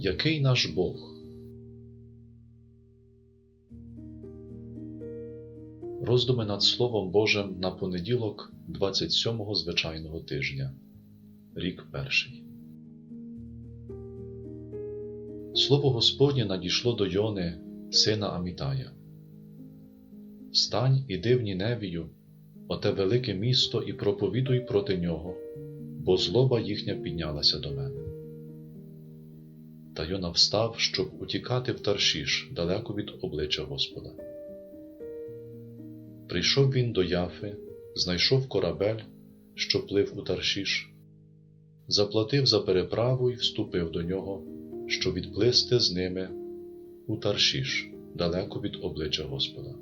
Який наш Бог? Роздуми над Словом Божим на понеділок 27-го звичайного тижня, рік перший. Слово Господнє надійшло до Йони, сина Амітая. Встань, іди в Ніневію, оте велике місто, і проповідуй проти нього, бо злоба їхня піднялася до мене. Та Йона встав, щоб утікати в Таршіш далеко від обличчя Господа. Прийшов він до Яфи, знайшов корабель, що плив у Таршіш, заплатив за переправу і вступив до нього, щоб відплисти з ними у Таршіш далеко від обличчя Господа.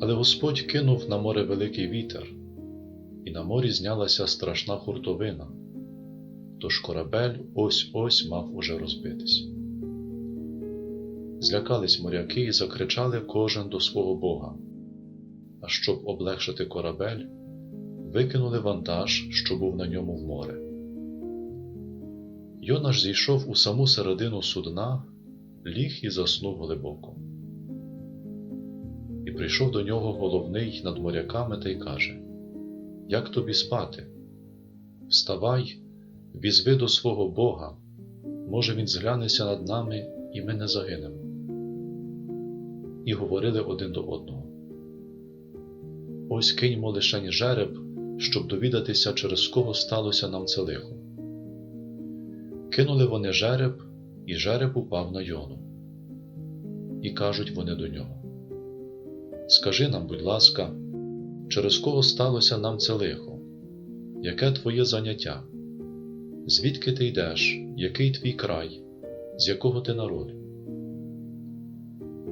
Але Господь кинув на море великий вітер, і на морі знялася страшна хуртовина, тож корабель ось ось мав уже розбитись. Злякались моряки і закричали кожен до свого Бога, а щоб облегшити корабель, викинули вантаж, що був на ньому в море. Йона ж зійшов у саму середину судна, ліг і заснув глибоко. І прийшов до нього головний над моряками та й каже: Як тобі спати? Вставай, візви до свого Бога, може, він зглянеться над нами, і ми не загинемо. І говорили один до одного. Ось киньмо лишень жереб, щоб довідатися, через кого сталося нам це лихо. Кинули вони жереб, і жереб упав на йону. І кажуть вони до нього: Скажи нам, будь ласка, через кого сталося нам це лихо? Яке твоє заняття? Звідки ти йдеш, який твій край, з якого ти народу?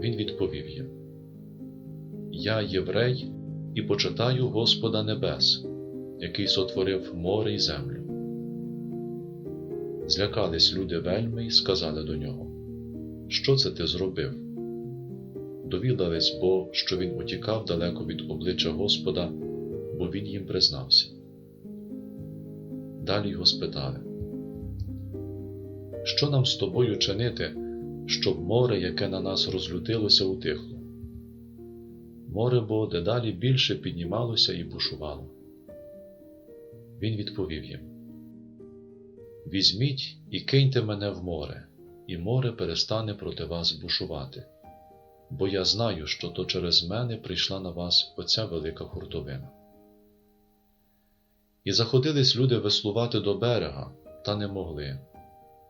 Він відповів їм: Я єврей і почитаю Господа Небес, який сотворив море й землю. Злякались люди вельми і сказали до нього: Що це ти зробив? Довідались бо, що він утікав далеко від обличчя Господа, бо він їм признався. Далі його спитали, що нам з тобою чинити, щоб море, яке на нас розлютилося, утихло? Море бо дедалі більше піднімалося і бушувало. Він відповів їм: Візьміть і киньте мене в море, і море перестане проти вас бушувати, бо я знаю, що то через мене прийшла на вас оця велика хуртовина. І заходились люди веслувати до берега, та не могли,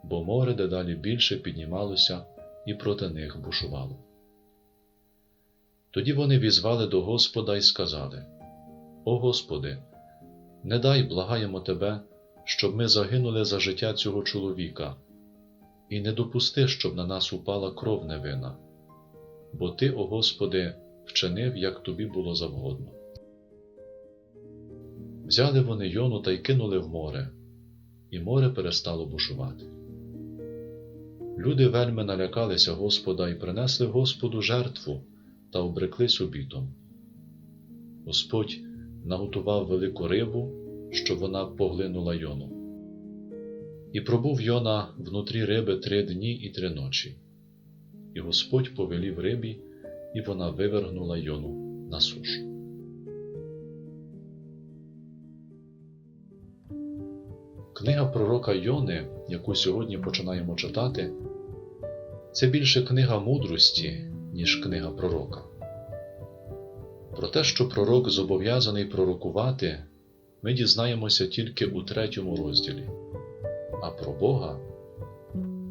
бо море дедалі більше піднімалося і проти них бушувало. Тоді вони візвали до Господа і сказали: О Господи, не дай, благаємо Тебе, щоб ми загинули за життя цього чоловіка, і не допусти, щоб на нас упала кров невина, бо Ти, о Господи, вчинив, як тобі було завгодно. Взяли вони йону та й кинули в море, і море перестало бушувати. Люди вельми налякалися Господа і принесли Господу жертву та обреклись обітом. Господь наготував велику рибу, щоб вона поглинула йону. І пробув Йона внутрі риби три дні і три ночі. І Господь повелів рибі, і вона вивергнула йону на сушу. Книга пророка Йони, яку сьогодні починаємо читати, це більше книга мудрості, ніж книга пророка. Про те, що пророк зобов'язаний пророкувати, ми дізнаємося тільки у третьому розділі, а про Бога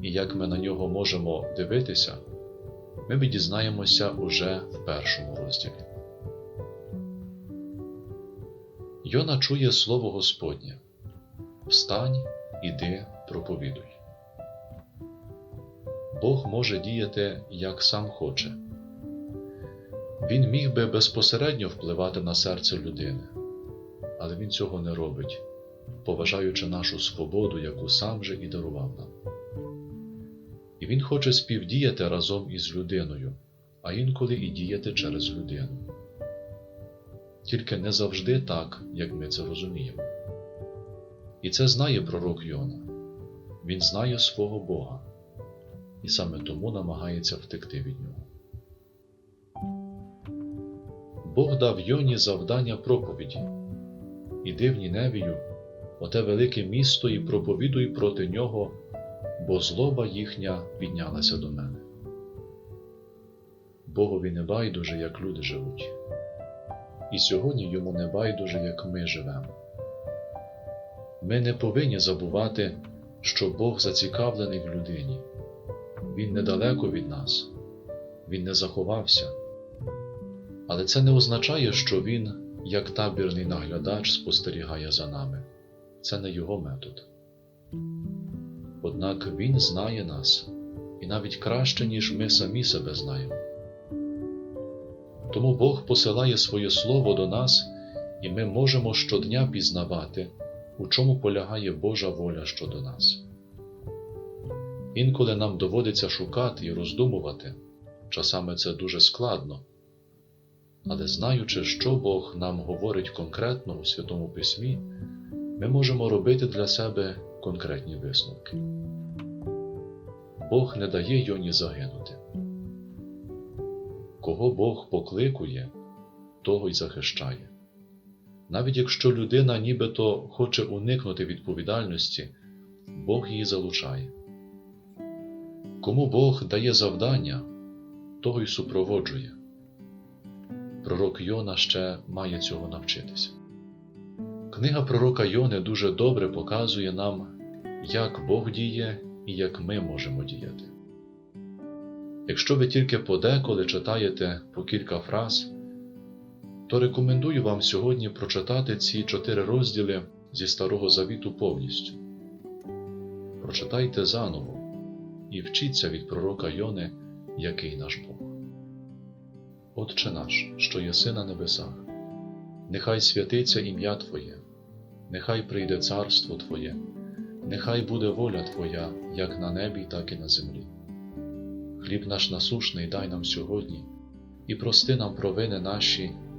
і як ми на нього можемо дивитися, ми дізнаємося уже в першому розділі. Йона чує слово Господнє Встань, іди, проповідуй. Бог може діяти, як сам хоче. Він міг би безпосередньо впливати на серце людини, але він цього не робить, поважаючи нашу свободу, яку сам же і дарував нам. І Він хоче співдіяти разом із людиною, а інколи і діяти через людину. Тільки не завжди так, як ми це розуміємо. І це знає пророк Йона. він знає свого Бога і саме тому намагається втекти від нього. Бог дав Йоні завдання проповіді. Іди в Ніневію, оте велике місто, і проповідуй проти нього, бо злоба їхня піднялася до мене. Богові не байдуже, як люди живуть, і сьогодні йому не байдуже, як ми живемо. Ми не повинні забувати, що Бог зацікавлений в людині. Він недалеко від нас, Він не заховався. Але це не означає, що Він, як табірний наглядач, спостерігає за нами. Це не його метод. Однак Він знає нас і навіть краще, ніж ми самі себе знаємо. Тому Бог посилає своє Слово до нас, і ми можемо щодня пізнавати, у чому полягає Божа воля щодо нас. Інколи нам доводиться шукати і роздумувати, часами це дуже складно, але знаючи, що Бог нам говорить конкретно у Святому Письмі, ми можемо робити для себе конкретні висновки. Бог не дає Йоні загинути. Кого Бог покликує, того й захищає. Навіть якщо людина нібито хоче уникнути відповідальності, Бог її залучає. Кому Бог дає завдання, того й супроводжує. Пророк Йона ще має цього навчитися. Книга пророка Йони дуже добре показує нам, як Бог діє і як ми можемо діяти. Якщо ви тільки подеколи читаєте по кілька фраз, то рекомендую вам сьогодні прочитати ці чотири розділи зі Старого Завіту повністю. Прочитайте заново і вчіться від пророка Йони, який наш Бог. Отче наш, що єси на небесах, нехай святиться ім'я Твоє, нехай прийде царство Твоє, нехай буде воля Твоя, як на небі, так і на землі. Хліб наш насушний дай нам сьогодні, і прости нам провини наші,